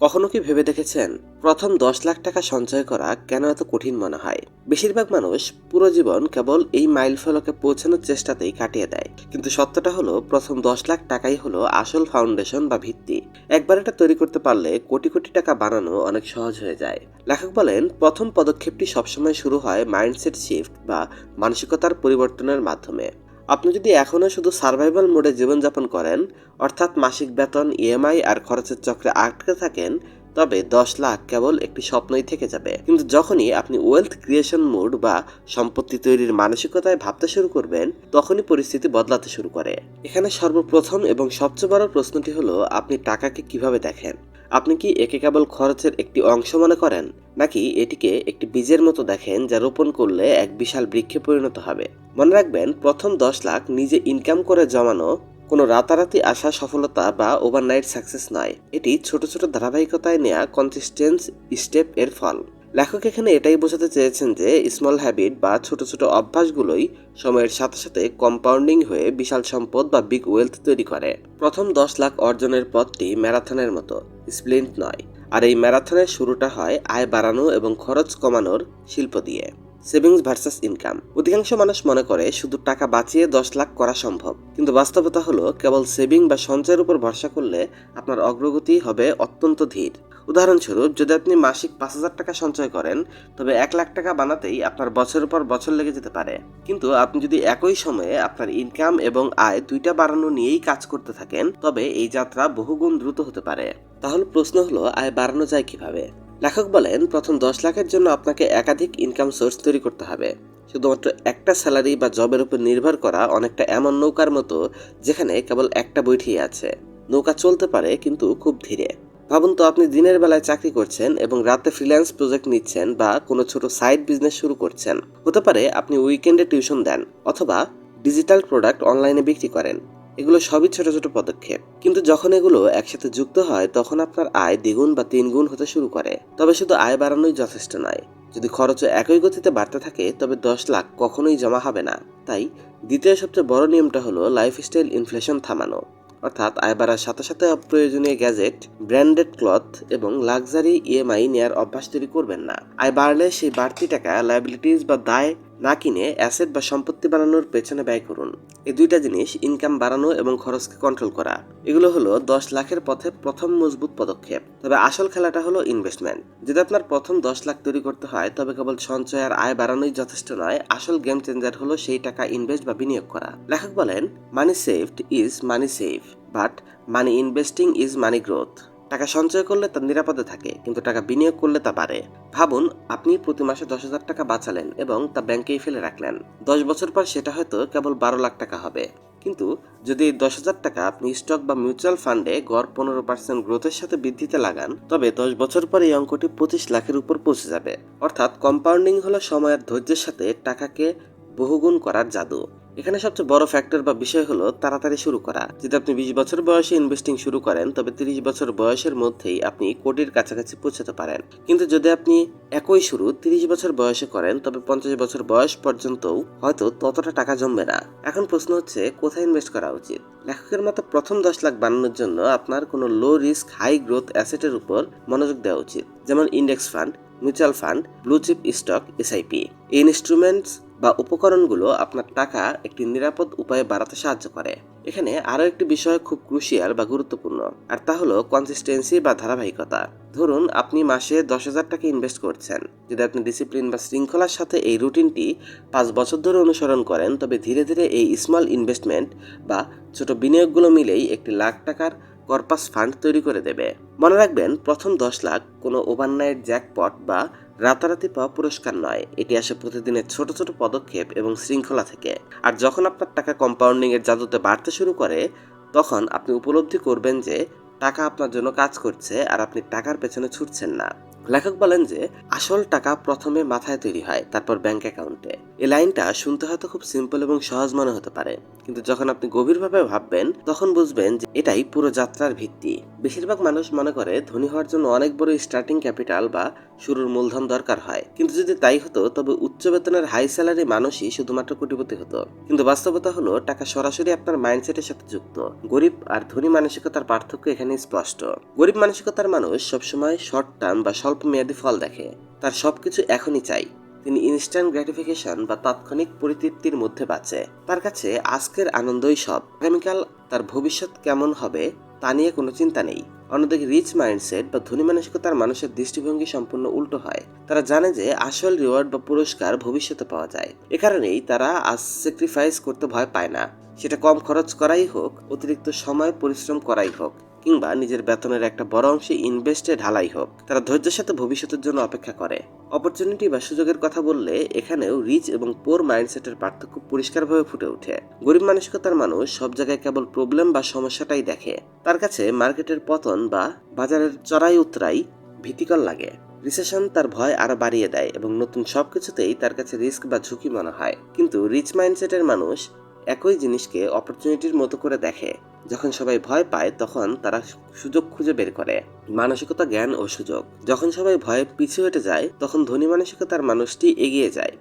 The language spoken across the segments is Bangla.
কখনো কি ভেবে দেখেছেন? প্রথম দশ লাখ টাকা সঞ্চয় করা কেন এত কঠিন মনে হয়? বেশিরভাগ মানুষ পুরো জীবন কেবল এই মাইল ফলকে পৌঁছানোর চেষ্টাতেই কাটিয়ে দেয়। কিন্তু সত্যটা হলো, প্রথম দশ লাখ টাকাই হলো আসল ফাউন্ডেশন বা ভিত্তি। একবার এটা তৈরি করতে পারলে কোটি কোটি টাকা বানানো অনেক সহজ হয়ে যায়। লেখক বলেন, প্রথম পদক্ষেপটি সবসময় শুরু হয় মাইন্ডসেট শিফট বা মানসিকতার পরিবর্তনের মাধ্যমে। আপনি যদি এখনও শুধু সার্ভাইভাল মোডে জীবনযাপন করেন, অর্থাৎ মাসিক বেতন ইএমআই আর খরচের চক্রে আটকে থাকেন তবে দশ লাখ কেবল একটি স্বপ্নই থেকে যাবে। কিন্তু যখনই আপনি ওয়েলথ ক্রিয়েশন মোড বা সম্পত্তি তৈরির মানসিকতায় ভাবতে শুরু করবেন, তখনই পরিস্থিতি বদলাতে শুরু করে। এখানে সর্বপ্রথম এবং সবচেয়ে বড় প্রশ্নটি হলো, আপনি টাকাকে কীভাবে দেখেন? আপনি কি একে কেবল খরচের একটি অংশ মনে করেন, নাকি এটিকে একটি বীজের মতো দেখেন যা রোপণ করলে এক বিশাল বৃক্ষে পরিণত হবে? মনে রাখবেন, প্রথম দশ লাখ নিজে ইনকাম করে জমানো কোনো রাতারাতি আসা সফলতা বা ওভারনাইট সাকসেস নয়। এটি ছোট ছোট ধারাবাহিকতায় নেওয়া কনসিস্টেন্স স্টেপ এর ফল। লেখক এখানে এটাই বোঝাতে চেয়েছেন যে স্মল হ্যাবিট বা ছোট ছোট অভ্যাসগুলোই সময়ের সাথে সাথে কম্পাউন্ডিং হয়ে বিশাল সম্পদ বা বিগ ওয়েলথ তৈরি করে। প্রথম দশ লাখ অর্জনের পথটি ম্যারাথনের মতো, স্প্লিন্ট নয়। আর এই ম্যারাথনের শুরুটা হয় আয় বাড়ানো এবং খরচ কমানোর শিল্প দিয়ে। Savings versus income. অধিকাংশ মানুষ মনে করে শুধু টাকা বাঁচিয়ে দশ লাখ করা সম্ভব। কিন্তু বাস্তবতা হলো, কেবল সেভিং বা সঞ্চয়ের উপর ভরসা করলে আপনার অগ্রগতি হবে অত্যন্ত ধীর। উদাহরণস্বরূপ, যদি আপনি মাসিক পাঁচ হাজার টাকা সঞ্চয় করেন, তবে এক লাখ টাকা বানাতেই আপনার বছরের পর বছর লেগে যেতে পারে। কিন্তু আপনি যদি একই সময়ে আপনার ইনকাম এবং আয় দুইটা বাড়ানো নিয়েই কাজ করতে থাকেন, তবে এই যাত্রা বহুগুণ দ্রুত হতে পারে। তাহলে প্রশ্ন হলো, আয় বাড়ানো যায় কীভাবে? লেখক বলেন, প্রথম দশ লাখের জন্য আপনাকে একাধিক ইনকাম সোর্স তৈরি করতে হবে। শুধুমাত্র একটা স্যালারি বা জবের উপর নির্ভর করা অনেকটা এমন নৌকার মতো, যেখানে কেবল একটা বৈঠি আছে। নৌকা চলতে পারে, কিন্তু খুব ধীরে। ভাবুন তো, আপনি দিনের বেলায় চাকরি করছেন এবং রাতে ফ্রিল্যান্স প্রজেক্ট নিচ্ছেন বা কোনো ছোট সাইড বিজনেস শুরু করছেন। হতে পারে, আপনি উইকেন্ডে টিউশন দেন, অথবা ডিজিটাল প্রোডাক্ট অনলাইনে বিক্রি করেন। এগুলো সবই ছোট ছোট পদক্ষেপ। কিন্তু যখন এগুলো একসাথে যুক্ত হয়, তখন আপনার আয় দ্বিগুণ বা তিনগুণ হতে শুরু করে। তবে শুধু আয় বাড়ানোই যথেষ্ট নয়। যদি খরচও একই গতিতে বাড়তে থাকে, তবে দশ লাখ কখনোই জমা হবে না। তাই দ্বিতীয় সবচেয়ে বড় নিয়মটা হলো লাইফস্টাইল ইনফ্লেশন থামানো। অর্থাৎ আয় বাড়ার সাথে সাথে অপ্রয়োজনীয় গ্যাজেট ব্র্যান্ডেড ক্লথ এবং লাক্সারি ইএমআই নেয়ার অভ্যাস তৈরি করবেন না। আয় বাড়লে সেই বাড়তি টাকা লাইবিলিটিস বা দায় না কিনে অ্যাসেট বা সম্পত্তি বানানোর পেছনে ব্যয় করুন। এই দুইটা জিনিস ইনকাম বাড়ানো এবং খরচকে কন্ট্রোল করা। এগুলো হলো দশ লাখের পথে প্রথম মজবুত পদক্ষেপ। তবে আসল খেলাটা হলো ইনভেস্টমেন্ট যদি আপনার প্রথম দশ লাখ তৈরি করতে হয়, তবে কেবল সঞ্চয় আর আয় বাড়ানোই যথেষ্ট নয়। আসল গেম চেঞ্জার হলো সেই টাকা ইনভেস্ট বা বিনিয়োগ করা। লেখক বলেন money saved is money save but money investing is money growth টাকা সঞ্চয় করলে তা নিরাপদে থাকে, কিন্তু টাকা বিনিয়োগ করলে তা বাড়ে। ভাবুন, আপনি প্রতি মাসে দশ হাজার টাকা বাঁচালেন এবং তা ব্যাংকেই ফেলে রাখলেন। দশ বছর পর সেটা হয়তো কেবল বারো লাখ টাকা হবে। কিন্তু যদি এই দশ হাজার টাকা আপনি স্টক বা মিউচুয়াল ফান্ডে গড় পনেরো পার্সেন্ট গ্রোথের সাথে বৃদ্ধিতে লাগান, তবে দশ বছর পর এই অঙ্কটি পঁচিশ লাখের উপর পৌঁছে যাবে। অর্থাৎ কম্পাউন্ডিং হলো সময়ের ধৈর্যের সাথে টাকাকে বহুগুণ করার জাদু। এখানে সবচেয়ে বড় ফ্যাক্টর বা বিষয় হলো তাড়াতাড়ি শুরু করা। যদি আপনি বিশ বছর বয়সে ইনভেস্টিং শুরু করেন, তবে তিরিশ বছর বয়সের মধ্যেই আপনি কোটির কাছাকাছি পৌঁছাতে পারেন। কিন্তু যদি আপনি একই শুরু তিরিশ বছর বয়সে করেন, তবে পঞ্চাশ বছর বয়স পর্যন্তও হয়তো ততটা টাকা জমবে না। এখন প্রশ্ন হচ্ছে, কোথায় ইনভেস্ট করা উচিত? লেখকের মতো প্রথম দশ লাখ বানানোর জন্য আপনার কোনো লো রিস্ক হাই গ্রোথ অ্যাসেটের উপর মনোযোগ দেওয়া উচিত। যেমন index fund mutual fund blue chip stock SIP instruments বা উপকরণগুলো আপনার টাকা একটি নিরাপদ উপায়ে বাড়াতে সাহায্য করে। এখানে আরও একটি বিষয় খুব ক্রুশিয়াল বা গুরুত্বপূর্ণ, আর তা হলো কনসিস্টেন্সি বা ধারাবাহিকতা। ধরুন, আপনি মাসে দশ হাজার টাকা ইনভেস্ট করছেন। যদি আপনি ডিসিপ্লিন বা শৃঙ্খলার সাথে এই রুটিনটি পাঁচ বছর ধরে অনুসরণ করেন, তবে ধীরে ধীরে এই স্মল ইনভেস্টমেন্ট বা ছোট বিনিয়োগগুলো মিলেই একটি লাখ টাকার কর্পাস ফান্ড তৈরি করে দেবে। মনে রাখবেন, প্রথম দশ লাখ কোনো ওভারনাইট জ্যাকপট বা রাতারাতি পাওয়া পুরস্কার নয়। এটি আসে প্রতিদিনের ছোট ছোট পদক্ষেপ এবং শৃঙ্খলা থেকে। আর যখন আপনার টাকা কম্পাউন্ডিং এর জাদুতে বাড়তে শুরু করে, তখন আপনি উপলব্ধি করবেন যে টাকা আপনার জন্য কাজ করছে আর আপনি টাকার পেছনে ছুটছেন না। লেখক বলেন যে, আসল টাকা প্রথমে মাথায় তৈরি হয়, তারপর ব্যাংক অ্যাকাউন্টে এই লাইনটা শুনতে হয়তো খুব সিম্পল এবং সহজ মনে হতে পারে, কিন্তু যখন আপনি গভীরভাবে ভাববেন, তখন বুঝবেন যে এটাই পুরো যাত্রার ভিত্তি। বেশিরভাগ মানুষ মনে করে ধনী হওয়ার জন্য অনেক বড় স্টার্টিং ক্যাপিটাল বা শুরুর মূলধন দরকার হয়। কিন্তু যদি তাই হতো, তবে উচ্চ বেতনের হাই স্যালারি মানুষই শুধুমাত্র কোটিপতি হতো। কিন্তু বাস্তবতা হলো, টাকা সরাসরি আপনার মাইন্ডসেটের সাথে যুক্ত। গরিব আর ধনী মানসিকতার পার্থক্য এখানে স্পষ্ট। গরিব মানসিকতার মানুষ সবসময় শর্ট টার্ম বা স্বল্প মেয়াদী ফল দেখে। তার সবকিছু এখনই চাই। তিনি ইনস্ট্যান্ট গ্র্যাটিফিকেশন বা তাৎক্ষণিক পরিতৃপ্তির মধ্যে বাঁচে। তার কাছে আজকের আনন্দই সব। আগামীকাল তার ভবিষ্যৎ কেমন হবে, তা নিয়ে কোনো চিন্তা নেই। অন্যদিকে রিচ মাইন্ডসেট বা ধনী মানসিকতার মানুষের দৃষ্টিভঙ্গি সম্পূর্ণ উল্টো হয়। তারা জানে যে আসল রিওয়ার্ড বা পুরস্কার ভবিষ্যতে পাওয়া যায়। এ কারণেই তারা আজ স্যাক্রিফাইস করতে ভয় পায় না। সেটা কম খরচ করাই হোক, অতিরিক্ত সময় পরিশ্রম করাই হোক। কিংবা নিজের বেতনের একটা বড় অংশে ইনভেস্টে ঢালাই হোক, তারা ধৈর্যের সাথে ভবিষ্যতের জন্য অপেক্ষা করে। অপরচুনিটি বা সুযোগের কথা বললে এখানেও রিচ এবং পোর মাইন্ডসেটের পার্থক্য পরিষ্কারভাবে ফুটে ওঠে। গরিব মানসিকতার মানুষ সব জায়গায় কেবল প্রবলেম বা সমস্যাটাই দেখে। তার কাছে মার্কেটের পতন বা বাজারের চড়াই উতরাই ভীতিকর লাগে। রিসেশন তার ভয় আরও বাড়িয়ে দেয় এবং নতুন সবকিছুতেই তার কাছে রিস্ক বা ঝুঁকি মনে হয়। কিন্তু রিচ মাইন্ডসেটের মানুষ একই জিনিসকে অপরচুনিটির মতো করে দেখে। যখন সবাই ভয় পায়, তখন তারা সুযোগ খুঁজে বের করে। মানসিকতা, জ্ঞান ও সুযোগ। যখন সবাই ভয়ে পিছু হেঁটে যায়, তখন ধনী মানসিকতার মানুষটি এগিয়ে যায়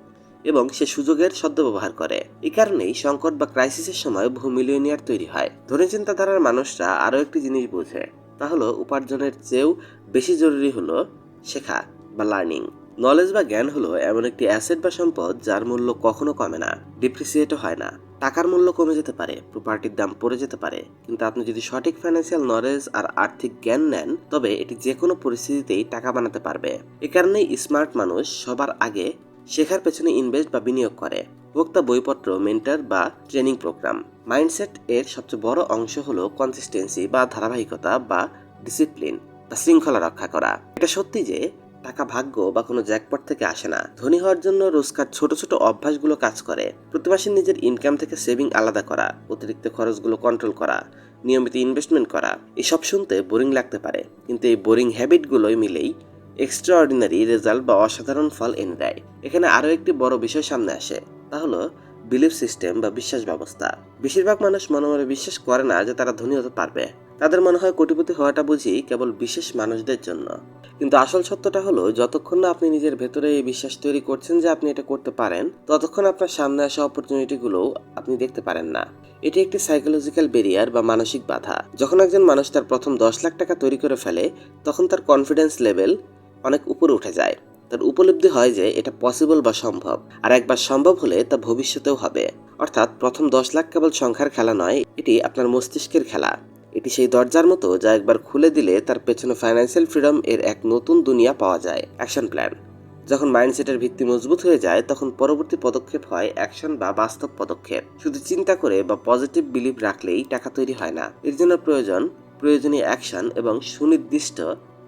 এবং সে সুযোগের সদ্ব্যবহার করে। এই কারণেই সংকট বা ক্রাইসিসের সময় বহু মিলিয়নিয়ার তৈরি হয়। ধনী চিন্তাধারার মানুষরা আরও একটি জিনিস বোঝে, তা হলো উপার্জনের চেয়েও বেশি জরুরি হলো শেখা বা লার্নিং নলেজ বা জ্ঞান হলো এমন একটি অ্যাসেট বা সম্পদ যার মূল্য কখনো কমে না ডিপ্রিসিয়েটও হয় না। টাকার মূল্য কমে যেতে পারে প্রপার্টির দাম পড়ে যেতে পারে। কিন্তু আপনি যদি সঠিক ফাইন্যান্সিয়াল নলেজ আর আর্থিক জ্ঞান নেন, তবে এটি যে কোনো পরিস্থিতিতেই টাকা বানাতে পারবে। এ কারণেই স্মার্ট মানুষ সবার আগে শেখার পেছনে ইনভেস্ট বা বিনিয়োগ করে। হোক তা বইপত্র মেন্টার বা ট্রেনিং প্রোগ্রাম মাইন্ডসেট এর সবচেয়ে বড় অংশ হলো কনসিস্টেন্সি বা ধারাবাহিকতা বা ডিসিপ্লিন বা শৃঙ্খলা রক্ষা করা। এটা সত্যি যে টাকা ভাগ্য বা কোনো জ্যাকপট থেকে আসে না। ধনী হওয়ার জন্য রোজকার ছোট ছোট অভ্যাসগুলো কাজ করে। প্রতি মাসে নিজের ইনকাম থেকে সেভিং আলাদা করা, অতিরিক্ত খরচগুলো কন্ট্রোল করা, নিয়মিত ইনভেস্টমেন্ট করা, এসব শুনতে বোরিং লাগতে পারে। কিন্তু এই বোরিং হ্যাবিটগুলোই মিলেই এক্সট্রা অর্ডিনারি রেজাল্ট বা অসাধারণ ফল এনে দেয়। এখানে আরও একটি বড় বিষয় সামনে আসে, তা হলো বিলিফ সিস্টেম বা বিশ্বাস ব্যবস্থা। বেশিরভাগ মানুষ মনে মনে বিশ্বাস করে না যে তারা ধনী হতে পারবে। তাদের মনে হয় কোটিপতি হওয়াটা বুঝি কেবল বিশেষ মানুষদের জন্য। কিন্তু আসল সত্যটা হলো, যতক্ষণ না আপনি নিজের ভেতরে এই বিশ্বাস তৈরি করছেন যে আপনি এটা করতে পারেন, ততক্ষণ আপনার সামনে আসা অপরচুনিটিগুলোও আপনি দেখতে পারেন না। এটি একটি সাইকোলজিক্যাল বেরিয়ার বা মানসিক বাধা। যখন একজন মানুষ তার প্রথম দশ লাখ টাকা তৈরি করে ফেলে, তখন তার কনফিডেন্স লেভেল অনেক উপরে উঠে যায়। তার উপলব্ধি হয় যে এটা পসিবল বা সম্ভব, আর একবার সম্ভব হলে তা ভবিষ্যতেও হবে। অর্থাৎ প্রথম দশ লাখ কেবল সংখ্যার খেলা নয়, এটি আপনার মস্তিষ্কের খেলা। এটি সেই দরজার মতো যা একবার খুলে দিলে তার পেছনে ফাইন্যান্সিয়াল ফ্রিডম এর এক নতুন দুনিয়া পাওয়া যায় অ্যাকশন প্ল্যান যখন মাইন্ডসেটের ভিত্তি মজবুত হয়ে যায়, তখন পরবর্তী পদক্ষেপ হয় অ্যাকশন বা বাস্তব পদক্ষেপ। শুধু চিন্তা করে বা পজিটিভ বিলিভ রাখলেই টাকা তৈরি হয় না। এর জন্য প্রয়োজন প্রয়োজনীয় অ্যাকশন এবং সুনির্দিষ্ট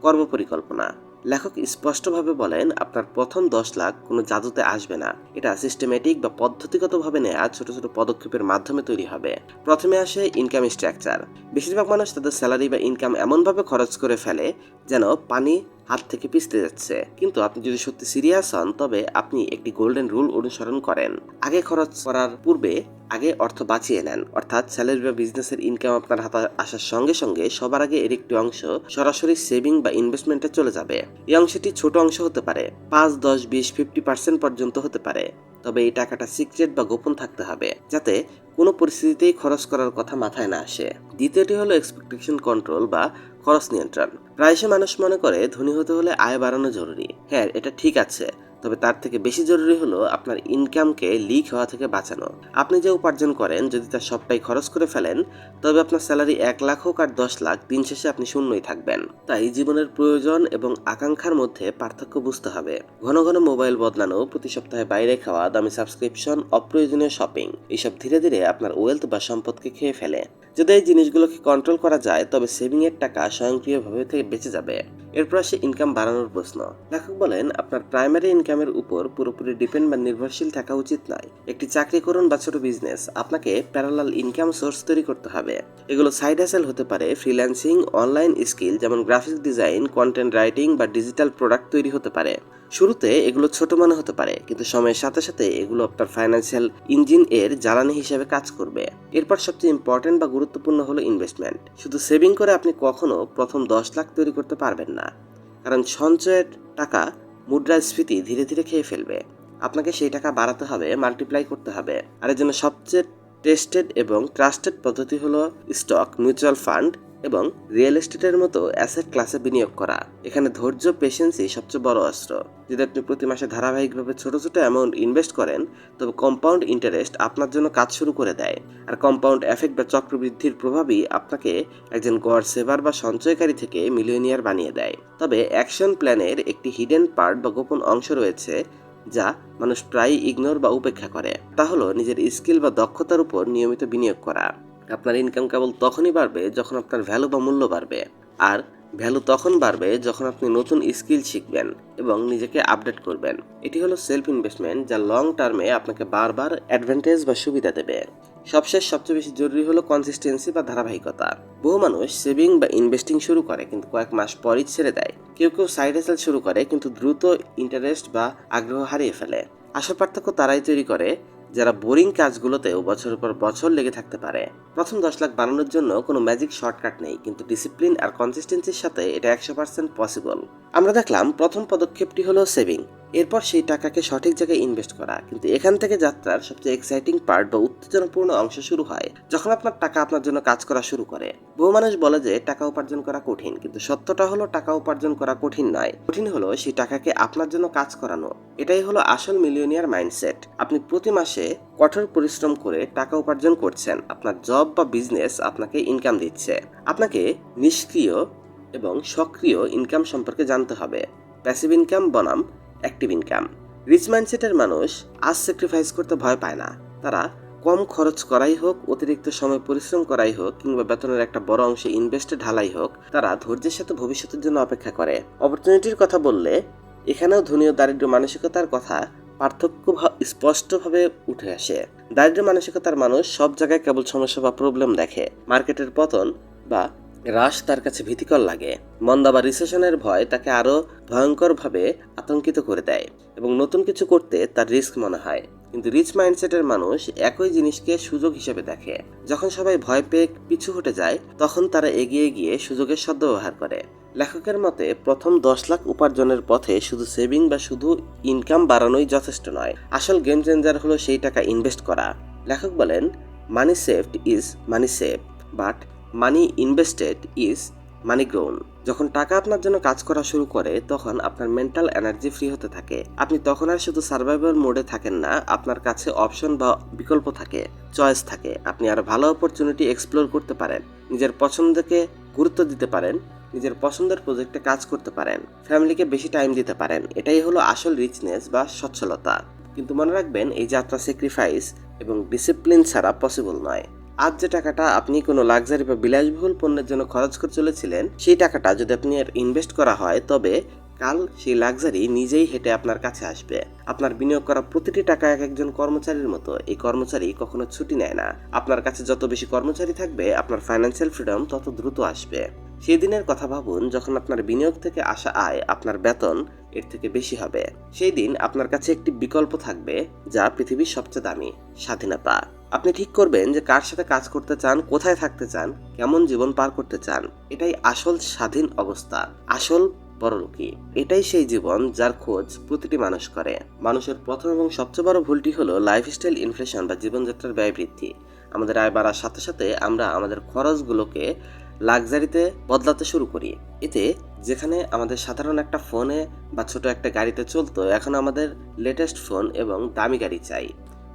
কর্মপরিকল্পনা। লেখক স্পষ্টভাবে বলেন, আপনার প্রথম দশ লাখ কোনো জাদুতে আসবে না। এটা সিস্টেমেটিক বা পদ্ধতিগতভাবে নেওয়া ছোট ছোট পদক্ষেপের মাধ্যমে তৈরি হবে। প্রথমে আসে ইনকাম স্ট্রাকচার বেশিরভাগ মানুষ তাদের স্যালারি বা ইনকাম এমনভাবে খরচ করে ফেলে যেন পানি হাত থেকে পিছতে যাচ্ছে। কিন্তু আপনি যদি সত্যি সিরিয়াস হন, তবে আপনি একটি গোল্ডেন রুল অনুসরণ করেন। আগে খরচ করার পূর্বে আগে অর্থ বাঁচিয়ে নেন। অর্থাৎ স্যালারি বা বিজনেসের ইনকাম আপনার হাতে আসার সঙ্গে সঙ্গে সবার আগে এর একটি অংশ সরাসরি সেভিং বা ইনভেস্টমেন্টে চলে যাবে। এই অংশটি ছোট অংশ হতে পারে, পাঁচ, দশ, বিশ, ফিফটি পার্সেন্ট পর্যন্ত হতে পারে। তবে এই টাকাটা সিক্রেট বা গোপন থাকতে হবে, যাতে কোনো পরিস্থিতিতেই খরচ করার কথা মাথায় না আসে। দ্বিতীয়টি হলো এক্সপেকটেশন কন্ট্রোল বা খরচ নিয়ন্ত্রণ। প্রায়শই মানুষ মনে করে ধনী হতে হলে আয় বাড়ানো জরুরি। হ্যাঁ এটা ঠিক আছে। তবে তার থেকে বেশি জরুরি হলো আপনার ইনকামকে লিক হওয়া থেকে বাঁচানো। আপনি যে উপার্জন করেন, যদি তার সবটাই খরচ করে ফেলেন, তবে আপনার স্যালারি এক লাখ হোক আর দশ লাখ, দিন শেষে আপনি শূন্যই থাকবেন। তাই জীবনের প্রয়োজন এবং আকাঙ্ক্ষার মধ্যে পার্থক্য বুঝতে হবে। ঘন ঘন মোবাইল বদলানো, প্রতি সপ্তাহে বাইরে খাওয়া, দামি সাবস্ক্রিপশন অপ্রয়োজনীয় শপিং এইসব ধীরে ধীরে আপনার ওয়েলথ বা সম্পদকে খেয়ে ফেলে। যদি এই জিনিসগুলোকে কন্ট্রোল করা যায়, তবে সেভিং এর টাকা স্বয়ংক্রিয়ভাবে থেকে বেঁচে যাবে। এরপর আসে ইনকাম বাড়ানোর প্রশ্ন। লেখক বলেন, আপনার প্রাইমারি ইনকামের উপর পুরোপুরি ডিপেন্ড বা নির্ভরশীল থাকা উচিত নয়। একটি চাকরি করুন বা ছোট বিজনেস আপনাকে প্যারালাল ইনকাম সোর্স তৈরি করতে হবে। এগুলো সাইড হ্যাসেল হতে পারে ফ্রিল্যান্সিং অনলাইন স্কিল যেমন গ্রাফিক্স ডিজাইন কন্টেন্ট রাইটিং বা ডিজিটাল প্রোডাক্ট তৈরি হতে পারে। শুরুতে এগুলো ছোট মনে হতে পারে, কিন্তু সময়ের সাথে সাথে এগুলো আপনার ফাইন্যান্সিয়াল ইঞ্জিন এর জ্বালানি হিসেবে কাজ করবে। এরপর সবচেয়ে ইম্পর্টেন্ট বা গুরুত্বপূর্ণ হলো ইনভেস্টমেন্ট শুধু সেভিং করে আপনি কখনো প্রথম দশ লাখ তৈরি করতে পারবেন না, কারণ সঞ্চয়ের টাকা মুদ্রাস্ফীতি ধীরে ধীরে খেয়ে ফেলবে। আপনাকে সেই টাকা বাড়াতে হবে মাল্টিপ্লাই করতে হবে। আর এর জন্য সবচেয়ে টেস্টেড এবং ট্রাস্টেড পদ্ধতি হলো স্টক মিউচুয়াল ফান্ড এবং রিয়েল এস্টেটের মতো অ্যাসেট ক্লাসে বিনিয়োগ করা। এখানে ধৈর্য পেশেন্সই সবচেয়ে বড় অস্ত্র। যদি আপনি প্রতি মাসে ধারাবাহিকভাবে ছোট ছোট অ্যামাউন্ট ইনভেস্ট করেন, তবে কম্পাউন্ড ইন্টারেস্ট আপনার জন্য কাজ শুরু করে দেয়। আর কম্পাউন্ড এফেক্ট বা চক্রবৃদ্ধির প্রভাবই আপনাকে একজন গড় সেভার বা সঞ্চয়কারী থেকে মিলিয়নিয়ার বানিয়ে দেয়। তবে অ্যাকশন প্ল্যানের একটি হিডেন পার্ট বা গোপন অংশ রয়েছে, যা মানুষ প্রায়ই ইগনোর বা উপেক্ষা করে। তা হলো নিজের স্কিল বা দক্ষতার উপর নিয়মিত বিনিয়োগ করা। আপনার ইনকাম কেবল তখনই বাড়বে যখন আপনার ভ্যালু বা মূল্য বাড়বে। আর ভ্যালু তখন বাড়বে যখন আপনি নতুন স্কিল শিখবেন এবং নিজেকে আপডেট করবেন। এটি হলো সেলফ ইনভেস্টমেন্ট যা লং টার্মে আপনাকে বারবার অ্যাডভান্টেজ বা সুবিধা দেবে। সবশেষ সবচেয়ে বেশি জরুরি হলো কনসিস্টেন্সি বা ধারাবাহিকতা। বহু মানুষ সেভিং বা ইনভেস্টিং শুরু করে কিন্তু কয়েক মাস পরই ছেড়ে দেয়। কেউ কেউ সাইড হেসেল শুরু করে কিন্তু দ্রুত ইন্টারেস্ট বা আগ্রহ হারিয়ে ফেলে। আসল পার্থক্য তারাই তৈরি করে। যারা বোরিং কাজগুলোতেও বছরের পর বছর লেগে থাকতে পারে। প্রথম দশ লাখ বানানোর জন্য কোনো ম্যাজিক শর্টকাট নেই, কিন্তু ডিসিপ্লিন আর কনসিস্টেন্সির সাথে এটা একশো পার্সেন্ট পসিবল আমরা দেখলাম প্রথম পদক্ষেপটি হলো সেভিং এরপর সেই টাকাকে সঠিক জায়গায় ইনভেস্ট করা। কিন্তু এখান থেকে যাত্রার সবচেয়ে এক্সাইটিং পার্ট বা উত্তেজনাপূর্ণ অংশ শুরু হয়, যখন আপনার টাকা আপনার জন্য কাজ করা শুরু করে। বহু মানুষ বলে যে, টাকা উপার্জন করা কঠিন। কিন্তু সত্যটা হলো, টাকা উপার্জন করা কঠিন নয়। কঠিন হলো সেই টাকাকে আপনার জন্য কাজ করানো। এটাই হলো আসল মিলিয়নিয়ার মাইন্ডসেট আপনি প্রতি মাসে কঠোর পরিশ্রম করে টাকা উপার্জন করছেন। আপনার জব বা বিজনেস আপনাকে ইনকাম দিচ্ছে। আপনাকে নিষ্ক্রিয় এবং সক্রিয় ইনকাম সম্পর্কে জানতে হবে। প্যাসিভ ইনকাম বনাম অ্যাক্টিভ ইনকাম রিচ মাইন্ডসেটের মানুষ আজ স্যাক্রিফাইস করতে ভয় পায় না। তারা কম খরচ করাই হোক, অতিরিক্ত সময় পরিশ্রম করাই হোক, কিংবা বেতনের একটা বড় অংশে ইনভেস্টে ঢালাই হোক, তারা ধৈর্যের সাথে ভবিষ্যতের জন্য অপেক্ষা করে। অপরচুনিটির কথা বললে, এখানেও ধনী ও দারিদ্র মানসিকতার কথা পার্থক্য স্পষ্টভাবে উঠে আসে। দারিদ্র মানসিকতার মানুষ সব জায়গায় কেবল সমস্যা বা প্রবলেম দেখে। মার্কেটের পতন বা হ্রাস তার কাছে ভীতিকর লাগে। মন্দা বা রিসেশনের ভয় তাকে আরও ভয়ঙ্করভাবে আতঙ্কিত করে দেয় এবং নতুন কিছু করতে তার রিস্ক মনে হয়। কিন্তু রিচ মাইন্ডসেটের মানুষ একই জিনিসকে সুযোগ হিসেবে দেখে। যখন সবাই ভয় পেয়ে পিছু হটে যায়, তখন তারা এগিয়ে গিয়ে সুযোগের সদ্ব্যবহার করে। লেখকের মতে, প্রথম দশ লাখ উপার্জনের পথে শুধু সেভিং বা শুধু ইনকাম বাড়ানোই যথেষ্ট নয়। আসল গেম চেঞ্জার হলো সেই টাকা ইনভেস্ট করা। লেখক বলেন money saved is money save but money invested is money grown যখন টাকা আপনার জন্য কাজ করা শুরু করে, তখন আপনার মেন্টাল এনার্জি ফ্রি হতে থাকে। আপনি তখন আর শুধু সার্ভাইভাল মোডে থাকেন না, আপনার কাছে অপশন বা বিকল্প থাকে চয়েস থাকে। আপনি আরও ভালো অপরচুনিটি এক্সপ্লোর করতে পারেন, নিজের পছন্দকে গুরুত্ব দিতে পারেন, নিজের পছন্দের প্রজেক্টে কাজ করতে পারেন ফ্যামিলিকে বেশি টাইম দিতে পারেন। এটাই হলো আসল রিচনেস বা সচ্ছলতা। কিন্তু মনে রাখবেন, এই যাত্রা স্যাক্রিফাইস এবং ডিসিপ্লিন ছাড়া পসিবল নয়। আজ যে টাকাটা আপনি কোনো লাক্সারি বা বিলাসবহুল পণ্যের জন্য খরচ করে চলেছিলেন, সেই টাকাটা যদি আপনি আর ইনভেস্ট করা হয়, তবে কাল সেই লাক্সারি নিজেই হেঁটে আপনার কাছে আসবে। আপনার বিনিয়োগ করা প্রতিটি টাকা এক একজন কর্মচারীর মতো। এই কর্মচারী কখনো ছুটি নেয় না। আপনার কাছে যত বেশি কর্মচারী থাকবে, আপনার ফাইন্যান্সিয়াল ফ্রিডম তত দ্রুত আসবে। সেই দিনের কথা ভাবুন, যখন আপনার বিনিয়োগ থেকে আসা আয়, আপনার বেতন এর থেকে বেশি হবে। সেই দিন আপনার কাছে একটি বিকল্প থাকবে, যা পৃথিবীর সবচেয়ে দামি, স্বাধীনতা। আপনি ঠিক করবেন যে কার সাথে কাজ করতে চান, কোথায় থাকতে চান, কেমন জীবন পার করতে চান, এটাই আসল স্বাধীন অবস্থা, আসল পরলোকি। এটাই সেই জীবন যার খোঁজ প্রতিটি মানুষ করে। মানুষের প্রথম এবং সবচেয়ে বড় ভুলটি হলো লাইফস্টাইল ইনফ্লেশন বা জীবনযাত্রার ব্যয় বৃদ্ধি। আমাদের আয় বাড়ার সাথে সাথে আমরা আমাদের খরচগুলোকে লাক্সারিতে বদলাতে শুরু করি। এতে যেখানে আমাদের সাধারণ একটা ফোনে বা ছোট একটা গাড়িতে চলতো, এখন আমাদের লেটেস্ট ফোন এবং দামি গাড়ি চাই।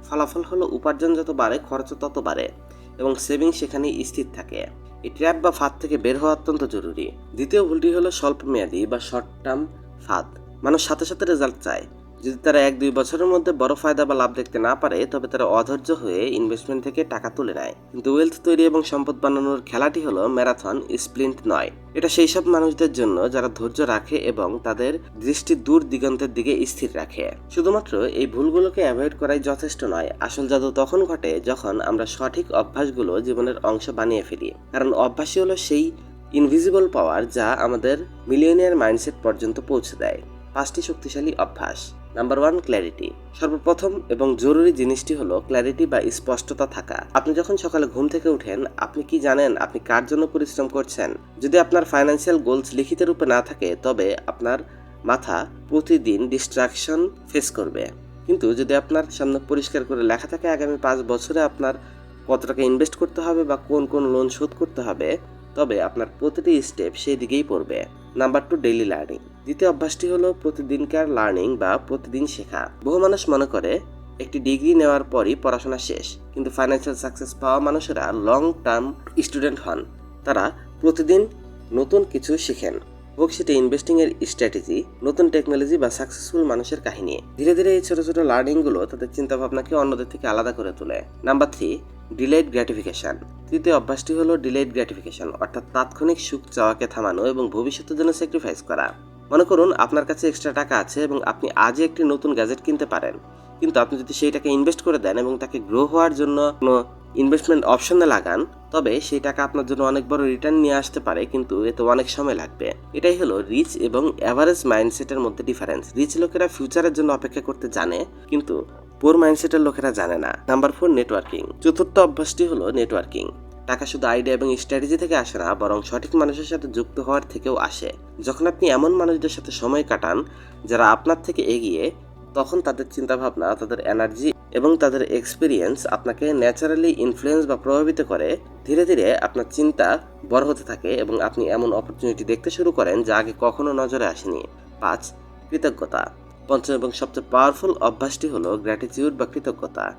ফলাফল হলো উপার্জন যত বাড়ে খরচ তত বাড়ে এবং সেভিং সেখানে স্থির থাকে। এই ট্র্যাপ বা ফাঁদ থেকে বের হওয়া অত্যন্ত জরুরি। দ্বিতীয় ভুলটি হলো স্বল্প মেয়াদী বা শর্ট টার্ম ফাঁদ। মানুষ সাথে সাথে রেজাল্ট চায়। যদি তারা এক দুই বছরের মধ্যে বড় ফায়দা বা লাভ দেখতে না পারে, তবে তারা অধৈর্য হয়ে ইনভেস্টমেন্ট থেকে টাকা তুলে নেয়। কিন্তু ওয়েলথ তৈরি এবং সম্পদ বানানোর খেলাটি হলো ম্যারাথন স্প্লিন্ট নয়। এটা সেই সব মানুষদের জন্য যারা ধৈর্য রাখে এবং তাদের দৃষ্টি দূর দিগন্তের দিকে স্থির রাখে। শুধুমাত্র এই ভুলগুলোকে অ্যাভয়েড করাই যথেষ্ট নয়। আসল জাদু তখন ঘটে যখন আমরা সঠিক অভ্যাসগুলো জীবনের অংশ বানিয়ে ফেলি। কারণ অভ্যাসই হলো সেই ইনভিজিবল পাওয়ার যা আমাদের মিলিয়নিয়ার মাইন্ডসেট পর্যন্ত পৌঁছে দেয়। পাঁচটি শক্তিশালী অভ্যাস। নাম্বার ওয়ান ক্ল্যারিটি সর্বপ্রথম এবং জরুরি জিনিসটি হলো ক্ল্যারিটি বা স্পষ্টতা থাকা। আপনি যখন সকালে ঘুম থেকে উঠেন, আপনি কি জানেন আপনি কার জন্য পরিশ্রম করছেন? যদি আপনার ফাইন্যান্সিয়াল গোলস লিখিত রূপে না থাকে, তবে আপনার মাথা প্রতিদিন ডিস্ট্রাকশন ফেস করবে। কিন্তু যদি আপনার সামনে পরিষ্কার করে লেখা থাকে, আগামী পাঁচ বছরে আপনার কত টাকা ইনভেস্ট করতে হবে বা কোন কোন লোন শোধ করতে হবে, তবে আপনার প্রতিটি স্টেপ সেই দিকেই পড়বে। নাম্বার টু ডেইলি লার্নিং দ্বিতীয় অভ্যাসটি হলো প্রতিদিনকার লার্নিং বা প্রতিদিন শেখা। বহু মানুষ মনে করে একটি ডিগ্রি নেওয়ার পরই পড়াশোনা শেষ, কিন্তু ফাইন্যান্সিয়াল সাকসেস পাওয়া মানুষেরা লং টার্ম স্টুডেন্ট হন। তারা প্রতিদিন নতুন কিছু শিখেন। হোক সেটা ইনভেস্টিং এর স্ট্র্যাটেজি নতুন টেকনোলজি বা সাকসেসফুল মানুষের কাহিনী। ধীরে ধীরে এই ছোট ছোট লার্নিংগুলো তাদের চিন্তা ভাবনাকে অন্যদের থেকে আলাদা করে তোলে। Number three delayed gratification. তৃতীয় অভ্যাসটি হলো ডিলেড গ্র্যাটিফিকেশন, অর্থাৎ তাৎক্ষণিক সুখ চাওয়াকে থামানো এবং ভবিষ্যতের জন্য স্যাক্রিফাইস করা। মনে করুন, আপনার কাছে এক্সট্রা টাকা আছে এবং আপনি আজই একটি নতুন গ্যাজেট কিনতে পারেন। কিন্তু আপনি যদি সেই টাকা ইনভেস্ট করে দেন এবং তাকে গ্রো হওয়ার জন্য কোনো ইনভেস্টমেন্ট অপশনে লাগান, তবে সেই টাকা আপনার জন্য অনেক বড় রিটার্ন নিয়ে আসতে পারে, কিন্তু এতে অনেক সময় লাগবে। এটাই হলো রিচ এবং অ্যাভারেজ মাইন্ডসেটের মধ্যে ডিফারেন্স রিচ লোকেরা ফিউচারের জন্য অপেক্ষা করতে জানে, কিন্তু পোর মাইন্ডসেটের লোকেরা জানে না। নাম্বার ফোর নেটওয়ার্কিং চতুর্থ অভ্যাসটি হলো নেটওয়ার্কিং টাকা শুধু আইডিয়া এবং স্ট্র্যাটেজি থেকে আসে না, বরং সঠিক মানুষের সাথে যুক্ত হওয়ার থেকেও আসে। যখন আপনি এমন মানুষদের সাথে সময় কাটান, যারা আপনার থেকে এগিয়ে, তখন তাদের চিন্তাভাবনা, তাদের এনার্জি এবং তাদের এক্সপিরিয়েন্স আপনাকে ন্যাচারালি ইনফ্লুয়েন্স বা প্রভাবিত করে। ধীরে ধীরে আপনার চিন্তা বড় হতে থাকে এবং আপনি এমন অপরচুনিটি দেখতে শুরু করেন যা আগে কখনো নজরে আসেনি। পাঁচ, কৃতজ্ঞতা। পঞ্চম এবং সবচেয়ে পাওয়ারফুল অভ্যাসটি হলো গ্র্যাটিটিউড বা কৃতজ্ঞতা।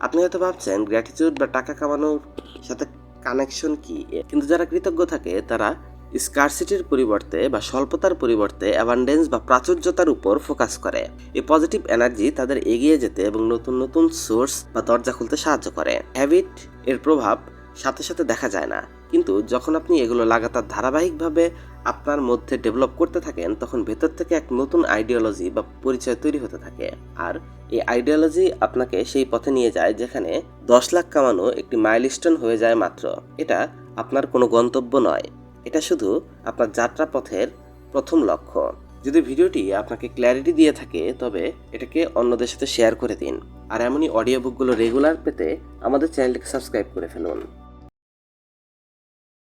আপনি হয়তো ভাবছেন গ্র্যাটিটিউড বা টাকা কামানোর সাথে কানেকশন কি? কিন্তু যারা কৃতজ্ঞ থাকে, তারা স্কারসিটির পরিবর্তে বা স্বল্পতার পরিবর্তে অ্যাবান্ডেন্স বা প্রাচুর্যতার উপর ফোকাস করে। এই পজিটিভ এনার্জি তাদের এগিয়ে যেতে এবং নতুন নতুন সোর্স বা দরজা খুলতে সাহায্য করে। হ্যাবিট এর প্রভাব সাথে সাথে দেখা যায় না। কিন্তু যখন আপনি এগুলো লাগাতার ধারাবাহিকভাবে আপনার মধ্যে ডেভেলপ করতে থাকেন, তখন ভেতর থেকে এক নতুন আইডিওলজি বা পরিচয় তৈরি হতে থাকে। আর এই আইডিওলজি আপনাকে সেই পথে নিয়ে যায় যেখানে দশ লাখ কামানো একটি মাইলস্টোন হয়ে যায় মাত্র। এটা আপনার কোনো গন্তব্য নয়। এটা শুধু আপনার যাত্রা পথের প্রথম লক্ষ্য। যদি ভিডিওটি আপনাকে ক্ল্যারিটি দিয়ে থাকে, তবে এটাকে অন্যদের সাথে শেয়ার করে দিন। আর এমনই অডিও বুকগুলো রেগুলার পেতে আমাদের চ্যানেলটিকে সাবস্ক্রাইব করে ফেলুন।